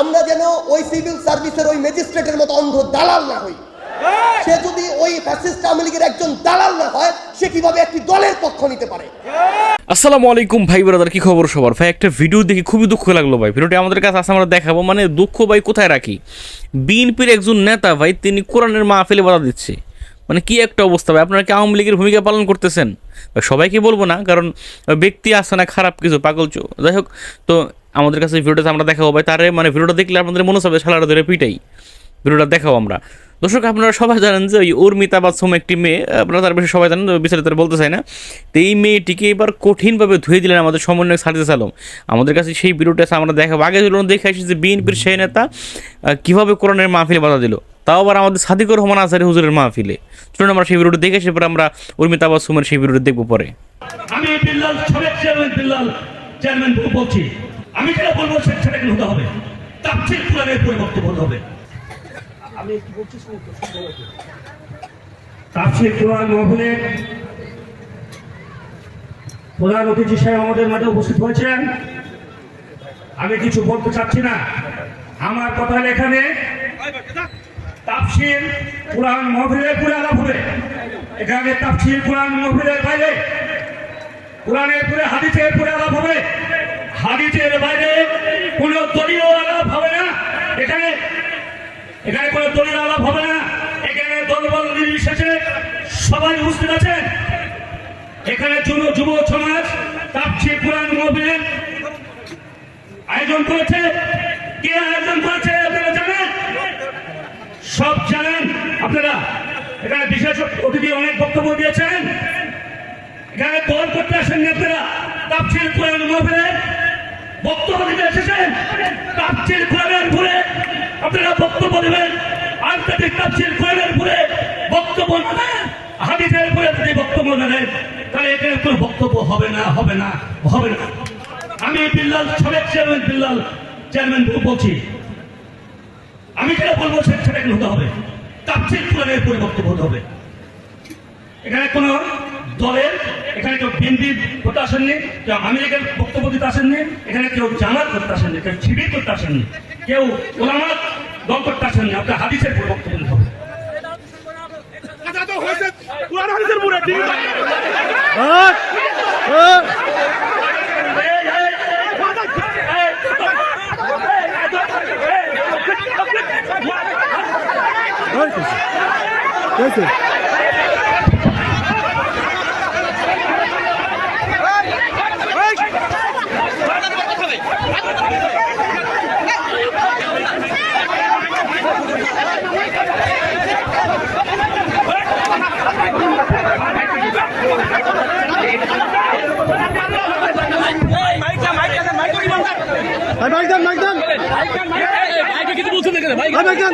আমরা যেন ওই সিভিল সার্ভিসের ওই ম্যাজিস্ট্রেটের মতো অন্ধ দালাল না হই। সে যদি ওই ফ্যাসিস্ট আওয়ামী লীগের একজন দালাল না হয়, সে কীভাবে একটি দলের পক্ষ নিতে পারে? আসসালামু আলাইকুম ভাই ব্রাদার কি খবর সবার? ভাই, একটা ভিডিও দেখে খুবই দুঃখ লাগল ভাই। ভিডিওটি আমাদের কাছে আসে আমরা দেখাবো। মানে দুঃখ ভাই, কোথায় রাখি? বিএনপির একজন নেতা ভাই, তিনি কোরআনের মাহফিলে বাধা দিচ্ছে। মানে কি একটা অবস্থা ভাই? আপনারা কি আওয়ামী লীগের ভূমিকা পালন করতেছেন? সবাইকে বলব না, কারণ ব্যক্তি আসে না, খারাপ কিছু, পাগল যাই হোক, তো আমাদের কাছে ভিডিওটা আমরা দেখাবো ভাই, তারে মানে ভিডিওটা দেখলে আপনাদের মনে হবে শালাটা ধরে পিটাই। ভিডিওটা দেখাও আমরা। দর্শক, আপনারা সবাই জানেন যে ওই উর্মিতা বাথরুম একটি মেয়ে, আপনারা তার বিষয়ে সবাই জানেন বিস্তারিত বলতে চাই না। তো এই মেয়েটিকে এবার কঠিনভাবে ধুয়ে দিলেন আমাদের সমন্বয়ক সারিদে আলম। আমাদের কাছে সেই ভিডিওটা আমরা দেখাবো। আগে দেখে আসি যে বিএনপির সেই নেতা কীভাবে কোরআনের মাহফিলে বাধা দিল। তাও আবার আমাদের সাদিকুর রহমান আজহারি হুজুরের মাহফিলে। চলুন আমরা সেই ভিডিওটা দেখে এসে পরে আমরা উর্মিতা বাথরুমের সেই ভিডিওটা দেখব পরে। আমি বিল্লাল সাবেক চেয়ারম্যান বিল্লাল চেয়ারম্যান বলছি। আমি যেটা বলব সেটা হতে হবে। তাফসির কোরআনের পরিবর্তন হতে হবে। তাফসির কোরআন মহলে প্রধান অতিথি সাহেব আমাদের মাঝে উপস্থিত হয়েছেন। আমি কিছু বলতে চাচ্ছি না। আমার কথা এখানে তাফসির কোরআন মহফিলের পুরো আলাপ হবে। এখানে তাফসির কোরআন মহফিলের বাইরে, কোরআনের পরে হাদিসের পরে আলাপ হবে। হাদিসের বাইরে কোন দলীয় আলাপ হবে না। এখানে এখানে কোনো দলীয় আলাপ হবে না। এখানে দলবল নির্বিশেষে সবাই উপস্থিত আছেন এখানে যুব যুব সমাজ তাপসির কোরআন মহফিলের আয়োজন করেছে। কে আয়োজন জানেন সব জানেন আপনারা এখানে বিশেষ অতিথি অনেক বক্তব্য দিয়েছেন। এখানে দল করতে আসেন আপনারা। তাপসিল কোরআন মহফিলে বক্তব্য দিতে এসেছেন। তাপসিল কোরআনের ভুলে আপনারা বক্তব্য দেবেন। যদি তাপসিল কোরআনের ভুলে বক্তব্য না হাদিসের ভুলে যদি বক্তব্য না দেন, তাহলে এখানে কোনো বক্তব্য হবে না হবে না হবে না। আমি বিল্লাল সাবেক চেয়ারম্যান, বিল্লাল চেয়ারম্যান বলছি। আমি যেটা বলব সে- হতে হবে। তাপসিল কোরআনের পরিবর্তন হতে হবে। এখানে কোন দলের এখানে কেউ বিএনপি করতে আসেননি কেউ আমেরিকার বক্তব্য দিতে আসেননি এখানে কেউ জামাত করতে আসেননি কেউ শিবির করতে আসেননি কেউ ওলামাত দল করতে আসেননি। আপনার হাদিসের উপর বক্তব্য দিতে হবে ভাই মাইক দেন মাইক দেন। ভাই মাইক দেন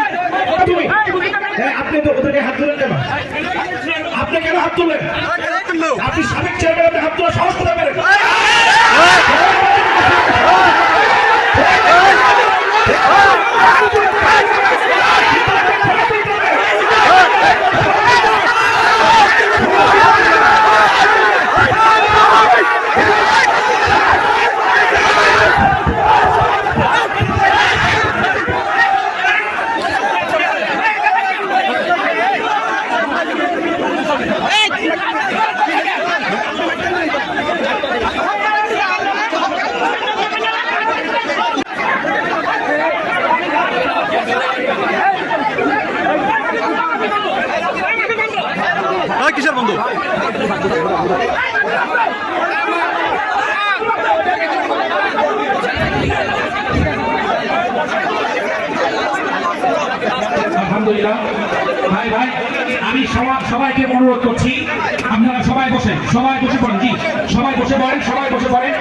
হ্যাঁ, আপনি তো ওদেরকে হাত তুলেন কেন আপনি কেন হাত তুলেন। আপনি সাবেক চেয়ারম্যান হাত তোলা ভাই আলহামদুলিল্লাহ। ভাই ভাই আমি সবাইকে অনুরোধ করছি আপনারা সবাই বসেন সবাই বসে পড়েন জি সবাই বসে পড়েন সবাই বসে পড়েন।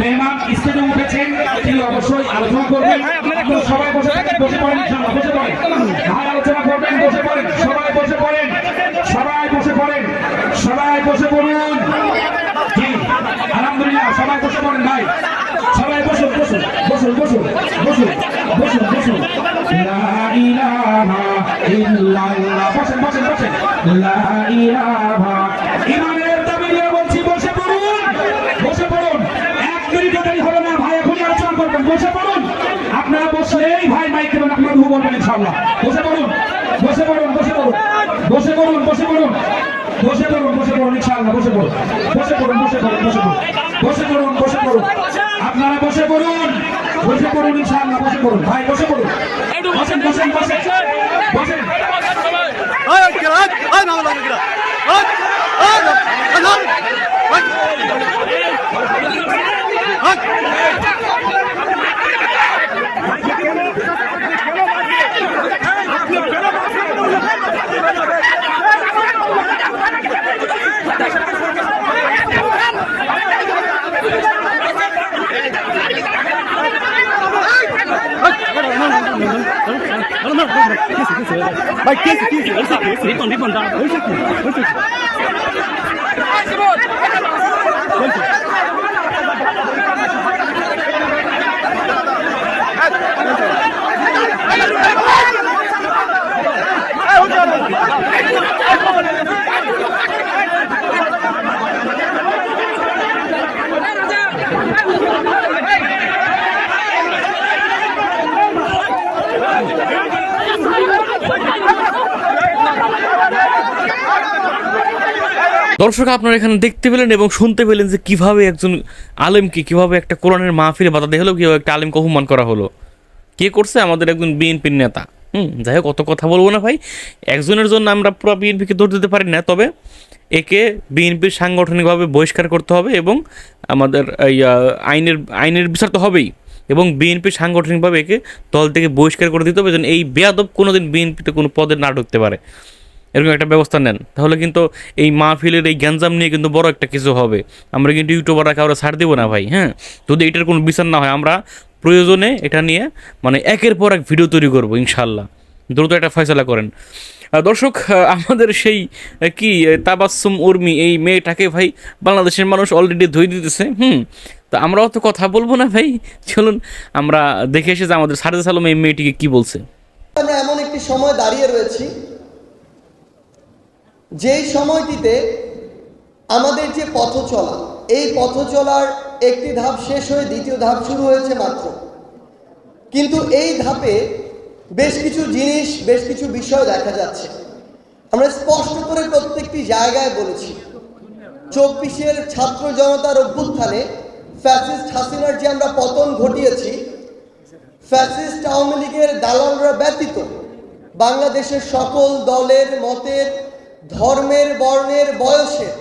মেহমান স্টেজে উঠেছেন তিনি অবশ্যই আলোচনা করবেন। সবাই বসে বসে পড়েন বসে পড়েন। ভাই আলোচনা করবেন বসে পড়েন সবাই বসে পড়েন সবাই বসে পড়েন সবাই বসে পড়ুন। জি আলহামদুলিল্লাহ সবাই বসে পড়েন ভাই। সবাই বসুন বসুন বসুন বসুন বসুন। ইনশাআল্লাহ বসে পড়ুন বসে পড়ুন বসে পড়ুন বসে পড়ুন বসে পড়ুন বসে পড়ুন বসে পড়ুন ইনশাআল্লাহ বসে পড়ুন বসে পড়ুন বসে পড়ুন বসে পড়ুন বসে পড়ুন বসে পড়ুন আপনারা বসে পড়ুন বসে পড়ুন ইনশাআল্লাহ বসে পড়ুন ভাই বসে পড়ুন বসেন বসেন বসেন ভাই কেসি কেসি রিপন রিপন দাও ওইসে কি ওইসে কি দর্শক, আপনারা এখানে দেখতে পেলেন এবং শুনতে পেলেন যে কীভাবে একজন আলেমকে, কীভাবে একটা কোরআনের মাহফিলে বাধা দেওয়া হলো, কীভাবে একটা আলেমকে অপমান করা হলো। কে করছে? আমাদের একজন বিএনপির নেতা। হুম, যাই হোক, অত কথা বলব না ভাই। একজনের জন্য আমরা পুরো বিএনপিকে দৌড় দিতে পারি না, তবে একে বিএনপির সাংগঠনিকভাবে বহিষ্কার করতে হবে এবং আমাদের এই আইনের আইনের বিচার তো হবেই। এবং বিএনপি সাংগঠনিকভাবে একে দল থেকে বহিষ্কার করে দিতে হবে যেন এই বেয়াদব কোনোদিন বিএনপিতে কোনো পদে না ঢুকতে পারে। এরকম একটা ব্যবস্থা নেন। তাহলে কিন্তু এই মাহফিলের এই গ্যাঞ্জাম নিয়ে কিন্তু বড় একটা কিছু হবে। আমরা কিন্তু ইউটিউবাররা কাউরে ছাড় দেবো না ভাই হ্যাঁ? যদি এটার কোনো বিচার না হয় আমরা প্রয়োজনে এটা নিয়ে মানে একের পর এক ভিডিও তৈরি করব ইনশাল্লাহ দ্রুত একটা ফয়সলা করেন। দর্শক আমাদের সেই কি আহ, তাবাসসুম উর্মি এই মেয়েটাকে ভাই বাংলাদেশের মানুষ অলরেডি ধুই দিতেছে হুম? তো আমরাও তো কথা বলব না ভাই চলুন আমরা দেখে এসে যে আমাদের সারদা সালম এই মেয়েটিকে কি বলছে। আমরা এমন একটি সময় দাঁড়িয়ে রয়েছি যেই সময়টিতে আমাদের যে পথ চলা, এই পথ চলার একটি ধাপ শেষ হয়ে দ্বিতীয় ধাপ শুরু হয়েছে মাত্র। কিন্তু এই ধাপে বেশ কিছু জিনিস, বেশ কিছু বিষয় দেখা যাচ্ছে। আমরা স্পষ্ট করে প্রত্যেকটি জায়গায় বলেছি, চব্বিশের ছাত্র জনতার অভ্যুত্থানে ফ্যাসিস্ট হাসিনার যে আমরা পতন ঘটিয়েছি, ফ্যাসিস্ট আওয়ামী লীগের দালালরা ব্যতীত বাংলাদেশের সকল দলের মতের ধর্মের বর্ণের বয়সের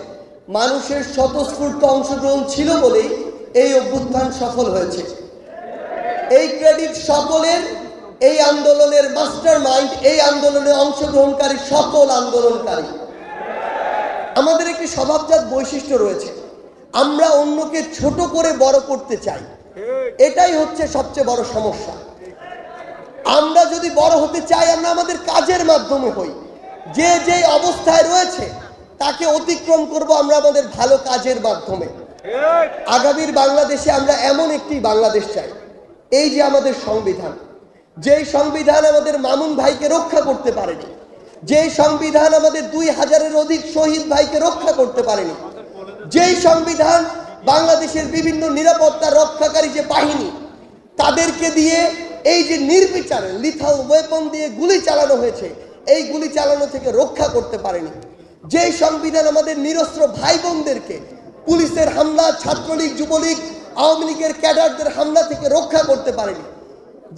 মানুষের স্বতঃস্ফূর্ত অংশগ্রহণ ছিল বলেই এই অভ্যুত্থান সফল হয়েছে। এই ক্রেডিট সকলের, এই আন্দোলনের মাস্টার মাইন্ড এই আন্দোলনে অংশগ্রহণকারী সকল আন্দোলনকারী। আমাদের একটি স্বভাবজাত বৈশিষ্ট্য রয়েছে। আমরা অন্যকে ছোট করে বড় করতে চাই। এটাই হচ্ছে সবচেয়ে বড় সমস্যা। আমরা যদি বড় হতে চাই, আমরা আমাদের কাজের মাধ্যমে হই। যে যে অবস্থায় রয়েছে, তাকে অতিক্রম করব আমরা আমাদের ভালো কাজের মাধ্যমে। আগামীর বাংলাদেশে আমরা এমন একটি বাংলাদেশ চাই, এই যে আমাদের সংবিধান। যেই সংবিধান আমাদের মামুন ভাইকে রক্ষা করতে পারেনি, যেই সংবিধান আমাদের দুই হাজারের অধিক শহীদ ভাইকে রক্ষা করতে পারেনি, যেই সংবিধান বাংলাদেশের বিভিন্ন নিরাপত্তা রক্ষাকারী যে বাহিনী, তাদেরকে দিয়ে এই যে নির্বিচারে লিথাল ওয়েপন দিয়ে গুলি চালানো হয়েছে এই গুলি চালানো থেকে রক্ষা করতে পারেনি। যেই সংবিধান আমাদের নিরস্ত্র ভাই বোনদেরকে পুলিশের হামলা, ছাত্রলীগ, যুবলীগ, আওয়ামী লীগের ক্যাডারদের হামলা থেকে রক্ষা করতে পারেনি।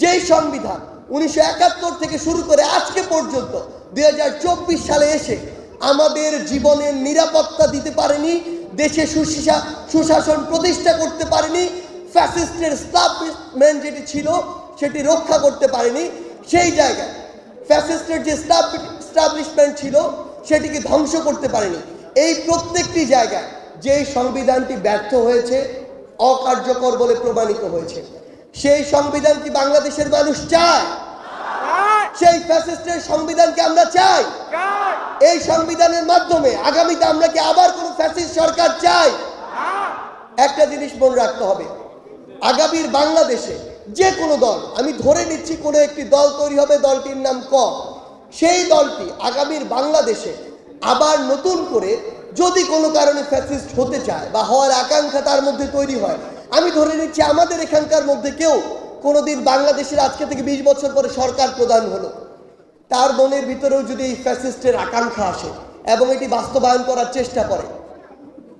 যেই সংবিধান উনিশশো একাত্তর থেকে শুরু করে আজকে পর্যন্ত দুই হাজার চব্বিশ সালে এসে আমাদের জীবনের নিরাপত্তা দিতে পারেনি, দেশে সুশিসা সুশাসন প্রতিষ্ঠা করতে পারেনি ফ্যাসিস্টের স্টাবলিশমেন্ট যেটি ছিল সেটি রক্ষা করতে পারেনি, সেই জায়গায় ফ্যাসিস্টের যে স্টাবলিশমেন্ট ছিল, সেটিকে ধ্বংস করতে পারেনি। এই প্রত্যেকটি জায়গায় যে সংবিধানটি ব্যর্থ হয়েছে, অকার্যকর বলে প্রমাণিত হয়েছে, সেই সংবিধান কি বাংলাদেশের মানুষ চায়? সেই ফ্যাসিস্টের সংবিধানকে আমরা চাই? এই সংবিধানের মাধ্যমে আগামীতে আমরা কি আবার কোন ফ্যাসিস্ট সরকার চাই? একটা জিনিস মনে রাখতে হবে, আগামীর বাংলাদেশে যে কোনো দল। আমি ধরে নিচ্ছি কোনো একটি দল তৈরি হবে, দলটির নাম ক। সেই দলটি আগামীর বাংলাদেশে আবার নতুন করে যদি কোনো কারণে ফ্যাসিস্ট হতে চায় বা হওয়ার আকাঙ্ক্ষা তার মধ্যে তৈরি হয়, আমি ধরে নিচ্ছি আমাদের এখানকার মধ্যে কেউ কোনোদিন বাংলাদেশের আজকে থেকে বিশ বছর পরে সরকার প্রদান হলো। তার মনের ভিতরেও যদি এই ফ্যাসিস্টের আকাঙ্ক্ষা আসে এবং এটি বাস্তবায়ন করার চেষ্টা করে,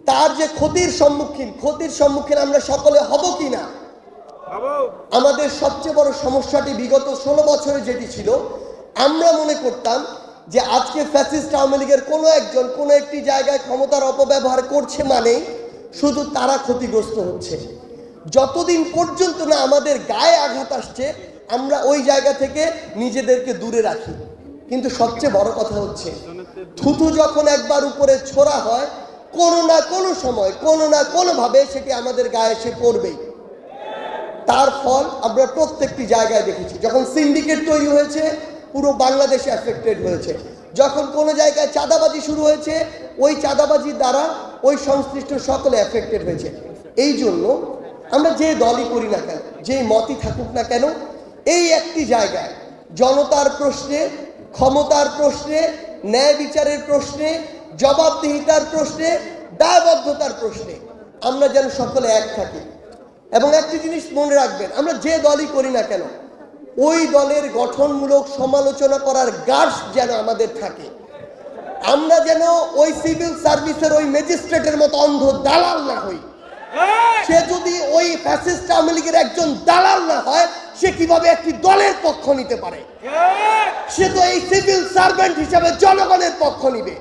তার যে ক্ষতির সম্মুখীন ক্ষতির সম্মুখীন আমরা সকলে হব কি না আমাদের সবচেয়ে বড় সমস্যাটি বিগত ষোলো বছরে যেটি ছিল, আমরা মনে করতাম যে আজকে ফ্যাসিস্ট আওয়ামী লীগের কোনো একজন কোনো একটি জায়গায় ক্ষমতার অপব্যবহার করছে মানেই শুধু তারা ক্ষতিগ্রস্ত হচ্ছে। যতদিন পর্যন্ত না আমাদের গায়ে আঘাত আসছে, আমরা ওই জায়গা থেকে নিজেদেরকে দূরে রাখি। কিন্তু সবচেয়ে বড় কথা হচ্ছে থুতু যখন একবার উপরে ছোড়া হয়, কোনো না কোনো সময়, কোনো না কোনোভাবে সেটি আমাদের গায়ে এসে পড়বেই। তার ফল আমরা প্রত্যেকটি জায়গায় দেখেছি। যখন সিন্ডিকেট তৈরি হয়েছে, পুরো বাংলাদেশে অ্যাফেক্টেড হয়েছে। যখন কোনো জায়গায় চাঁদাবাজি শুরু হয়েছে, ওই চাঁদাবাজির দ্বারা ওই সংশ্লিষ্ট সকলে অ্যাফেক্টেড হয়েছে। এই জন্য আমরা যে দলই করি না কেন, যে মতই থাকুক না কেন, এই একটি জায়গায় জনতার প্রশ্নে, ক্ষমতার প্রশ্নে, ন্যায় বিচারের প্রশ্নে, জবাবদিহিতার প্রশ্নে, দায়বদ্ধতার প্রশ্নে আমরা যেন সকলে এক থাকি। এবং একটি জিনিস মনে রাখবেন আমরা যে দলই করি না কেন ওই দলের গঠনমূলক সমালোচনা করার গার্ডস যেন আমাদের থাকে। আমরা যেন ওই সিভিল সার্ভিসের ওই ম্যাজিস্ট্রেটের মতো অন্ধ দালাল না হই। সে যদি ওই ফ্যাসিস্ট আওয়ামী লীগের একজন দালাল না হয় সে কীভাবে একটি দলের পক্ষ নিতে পারে? সে তো এই সিভিল সার্ভেন্ট হিসেবে জনগণের পক্ষ নিবে।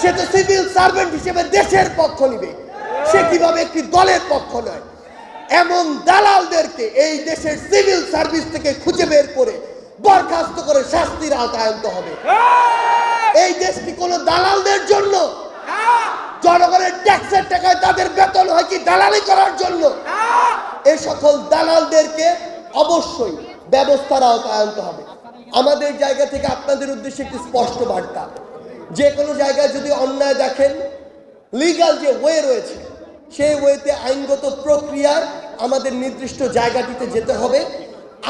সে তো সিভিল সার্ভেন্ট হিসেবে দেশের পক্ষ নিবে। সে কীভাবে একটি দলের পক্ষ নয়? এমন দালালদেরকে এই দেশের সিভিল সার্ভিস থেকে খুঁজে বের করে বরখাস্ত করে শাস্তির আওতায় আনতে হবে। এই দেশটি কোনো দালালদের জন্য। জনগণের ট্যাক্সের টাকায় তাদের বেতন হয় কি দালালি করার জন্য? এই সকল দালালদেরকে অবশ্যই ব্যবস্থার আওতায় আনতে হবে। আমাদের জায়গা থেকে আপনাদের উদ্দেশ্যে একটি স্পষ্ট বার্তা। যে কোনো জায়গায় যদি অন্যায় দেখেন লিগাল যে ওয়ে রয়েছে সেই ওয়েতে আইনগত প্রক্রিয়ায় আমাদের নির্দিষ্ট জায়গাটিতে যেতে হবে।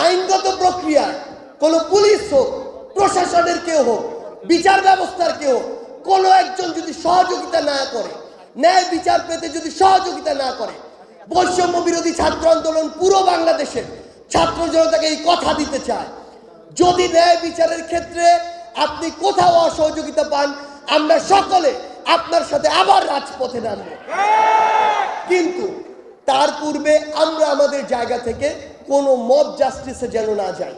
আইনগত প্রক্রিয়ায় কোনো পুলিশ হোক, প্রশাসনের কেউ হোক, বিচার ব্যবস্থার কেউ কোনো একজন যদি সহযোগিতা না করে, ন্যায় বিচার পেতে যদি সহযোগিতা না করে, বৈষম্য বিরোধী ছাত্র আন্দোলন পুরো বাংলাদেশের ছাত্র জনতাকে এই কথা দিতে চায়। যদি ন্যায় বিচারের ক্ষেত্রে আপনি কোথাও অসহযোগিতা পান, আমরা সকলে আপনার সাথে আবার রাজপথে নামব। কিন্তু তার পূর্বে আমরা আমাদের জায়গা থেকে কোনো মব জাস্টিসে যেন না যাই।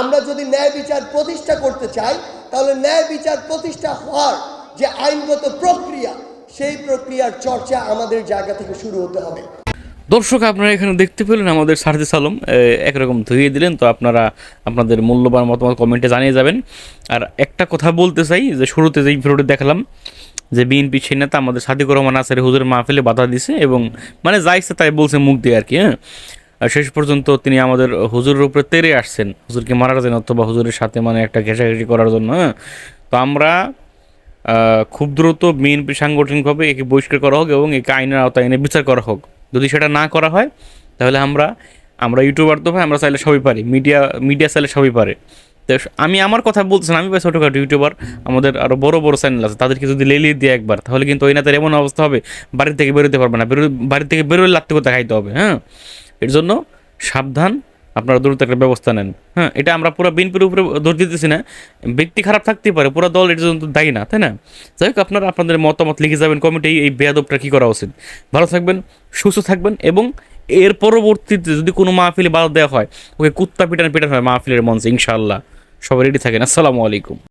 আমরা যদি ন্যায় বিচার প্রতিষ্ঠা করতে চাই, তাহলে ন্যায় বিচার প্রতিষ্ঠা হওয়ার যে আইনগত প্রক্রিয়া, সেই প্রক্রিয়ার চর্চা আমাদের জায়গা থেকে শুরু হতে হবে। দর্শক, আপনারা এখানে দেখতে পেলেন আমাদের সারদিস আলম একরকম ধুয়ে দিলেন। তো আপনারা আপনাদের মূল্যবান মতামত কমেন্টে জানিয়ে যাবেন। আর একটা কথা বলতে চাই, যে শুরুতে যেই ভিডিওটি দেখালাম যে বিএনপি সেই নেতা আমাদের সাদিকুর রহমান আসারি হুজুরের মাহফিলে বাধা দিছে এবং মানে যা ইচ্ছে তাই বলছে মুখ দিয়ে আর কি হ্যাঁ? শেষ পর্যন্ত তিনি আমাদের হুজুরের উপরে তেরে আসছেন। হুজুরকে মারার জন্য অথবা হুজুরের সাথে মানে একটা ঘেঁষাঘেঁষি করার জন্য হ্যাঁ? তো আমরা খুব দ্রুত বিএনপি সাংগঠনিকভাবে একে বহিষ্কার করা হোক এবং একে আইনের আওতায় এনে বিচার করা হোক। যদি সেটা না করা হয়, তাহলে আমরা আমরা ইউটিউবার তো ভাই, আমরা চাইলে সবই পারি। মিডিয়া মিডিয়া চাইলে সবই পারে। আমি আমার কথা বলছি আমি ভাই ছোটোখাটো ইউটিউবার আমাদের আরও বড় বড় চ্যানেল আছে, তাদেরকে যদি লেলিয়ে দিয়ে একবার, তাহলে কিন্তু ওই নেতার এমন অবস্থা হবে বাড়ি থেকে বেরোতে পারবে না, বেরো বাড়ি থেকে বেরোলে লাগতে করতে খাইতে হবে হ্যাঁ? এর জন্য সাবধান, আপনারা দ্রুত একটা ব্যবস্থা নেন হ্যাঁ? এটা আমরা পুরো বিনপুর উপরে দোষ দিতেছি না, ব্যক্তি খারাপ থাকতেই পারে, পুরো দল এর জন্য দায়ী না, তাই না? যাই হোক, আপনারা আপনাদের মতামত লিখে যাবেন কমিটি এই বেয়াদবটা কী করা উচিত? ভালো থাকবেন, সুস্থ থাকবেন এবং এর পরবর্তীতে যদি কোনো মাহফিলে বাদ দেওয়া হয়, ওকে কুত্তা পিটান পিটান হয় মাহফিলের মঞ্চে, ইনশাআল্লাহ। সবাই রেডি থাকেন। আসসালামু আলাইকুম।